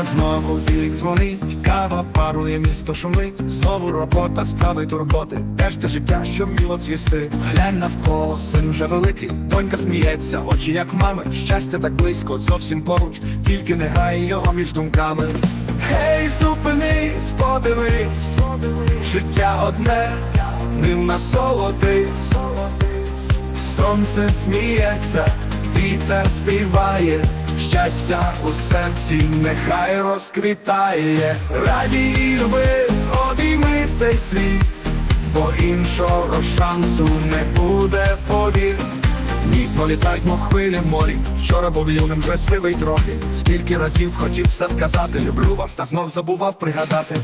Будильник дзвонить, кава парує, місто шумить, знову робота, справи турботи, теж те життя, що вміло цвісти. Глянь навколо, син вже великий, донька сміється, очі як мами, щастя так близько, зовсім поруч, тільки не гай його між думками. Гей, зупинись, подивись, життя одне, ним насолодись. Сонце сміється, вітер співає, щастя у серці нехай розквітає, радій і люби, обійми цей світ, бо іншого шансу не буде повір. Ні, політають, мов хвилі морі. Вчора був юним вже сивий трохи. Скільки разів хотів все сказати, люблю вас, та знов забував пригадати.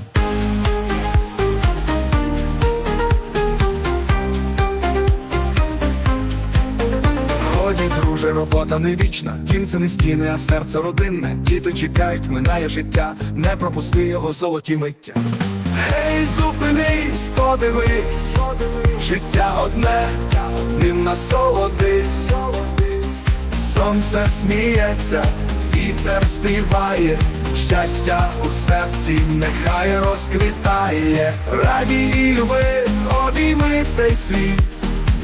Годі, робота не вічна, дім це не стіни, а серце родинне. Діти чекають, минає життя, не пропусти його золоті миття. Гей, зупинись, подивись, життя одне, ним насолодись. Сонце сміється, вітер співає, щастя у серці нехай розквітає, радій і люби, обійми цей світ,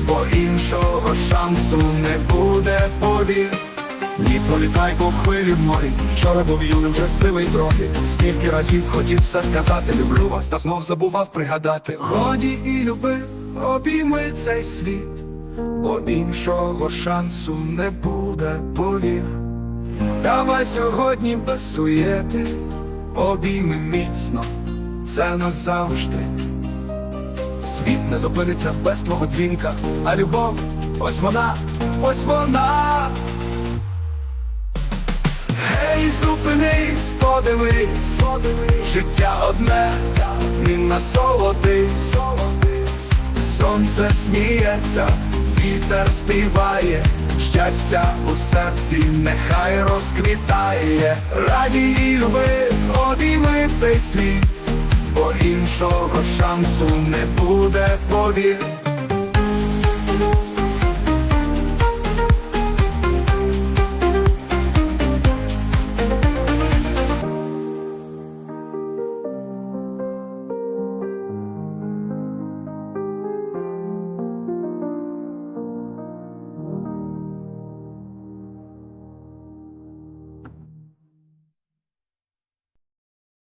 бо іншого шансу не буде, повір. Ні, пролітай по хвилі в морі. Вчора був юним вже сивий трохи. Скільки разів хотів все сказати, люблю вас, та знов забував пригадати. Годі і люби, обійми цей світ, бо іншого шансу не буде, повір. Давай сьогодні без суєти, обійми міцно, це назавжди. Світ не зупиниться без твого дзвінка, а любов, ось вона, ось вона. Гей, зупинись, подивись, життя одне, ним насолодись. Сонце сміється, вітер співає, щастя у серці нехай розквітає, радій і люби, обійми цей світ, іншого шансу не буде, повір.